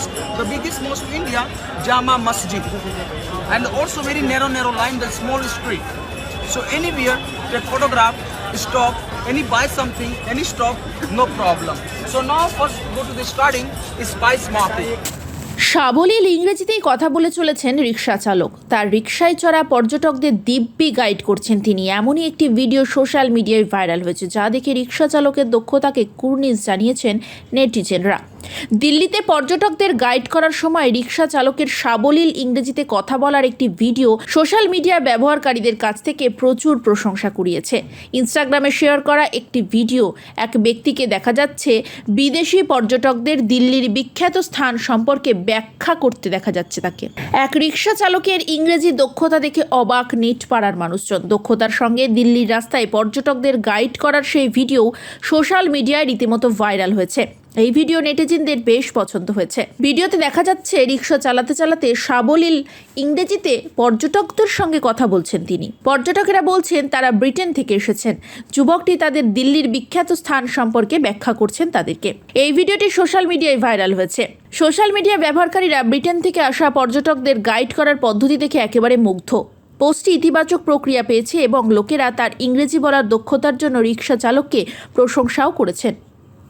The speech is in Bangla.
mosque, the biggest mosque in India, Jama Masjid. And also very narrow, narrow line, the small street. So anywhere, take photograph, stop, any buy something, any stop, no problem. So now first go to the starting, spice market. সাবলীল ইংরেজিতেই কথা বলে চলেছেন রিক্সা চালক তার রিক্সায় চড়া পর্যটকদের দিব্যি গাইড করছেন তিনি। এমনই একটি ভিডিও সোশ্যাল মিডিয়ায় ভাইরাল হয়েছে, যা দেখে রিক্সা চালকের দক্ষতাকে কুর্নিশ জানিয়েছেন নেটিজেনরা। দিল্লিতে পর্যটকদের গাইড করার সময় রিক্সা চালকের সাবলীল ইংরেজিতে কথা বলার একটি ভিডিও সোশ্যাল মিডিয়া ব্যবহারকারীদের কাছ থেকে প্রচুর প্রশংসা কুড়িয়েছে। ইনস্টাগ্রামে শেয়ার করা একটি ভিডিও, এক ব্যক্তিকে দেখা যাচ্ছে বিদেশি পর্যটকদের দিল্লির বিখ্যাত স্থান সম্পর্কে ব্যাখ্যা করতে দেখা যাচ্ছে তাকে। এক রিক্সা চালকের ইংরেজি দক্ষতা দেখে অবাক নেট পাড়ার মানুষজন। দক্ষতার সঙ্গে দিল্লির রাস্তায় পর্যটকদের গাইড করার সেই ভিডিও সোশ্যাল মিডিয়ায় রীতিমতো ভাইরাল হয়েছে। এই ভিডিও নেটিজেনদের বেশ পছন্দ হয়েছে। ভিডিওতে দেখা যাচ্ছে রিক্সা চালাতে চালাতে সাবলীল ইংরেজিতে পর্যটকদের সঙ্গে কথা বলছেন তিনি। পর্যটকেরা বলছেন, তারা ব্রিটেন থেকে এসেছেন। যুবকটি তাদের দিল্লির বিখ্যাত স্থান সম্পর্কে ব্যাখ্যা করছেন তাদেরকে। এই ভিডিওটি সোশ্যাল মিডিয়ায় ভাইরাল হয়েছে। সোশ্যাল মিডিয়া ব্যবহারকারীরা ব্রিটেন থেকে আসা পর্যটকদের গাইড করার পদ্ধতি দেখে একেবারে মুগ্ধ। পোস্টটি ইতিবাচক প্রক্রিয়া পেয়েছে এবং লোকেরা তার ইংরেজি বলার দক্ষতার জন্য রিক্সা চালককে প্রশংসাও করেছেন।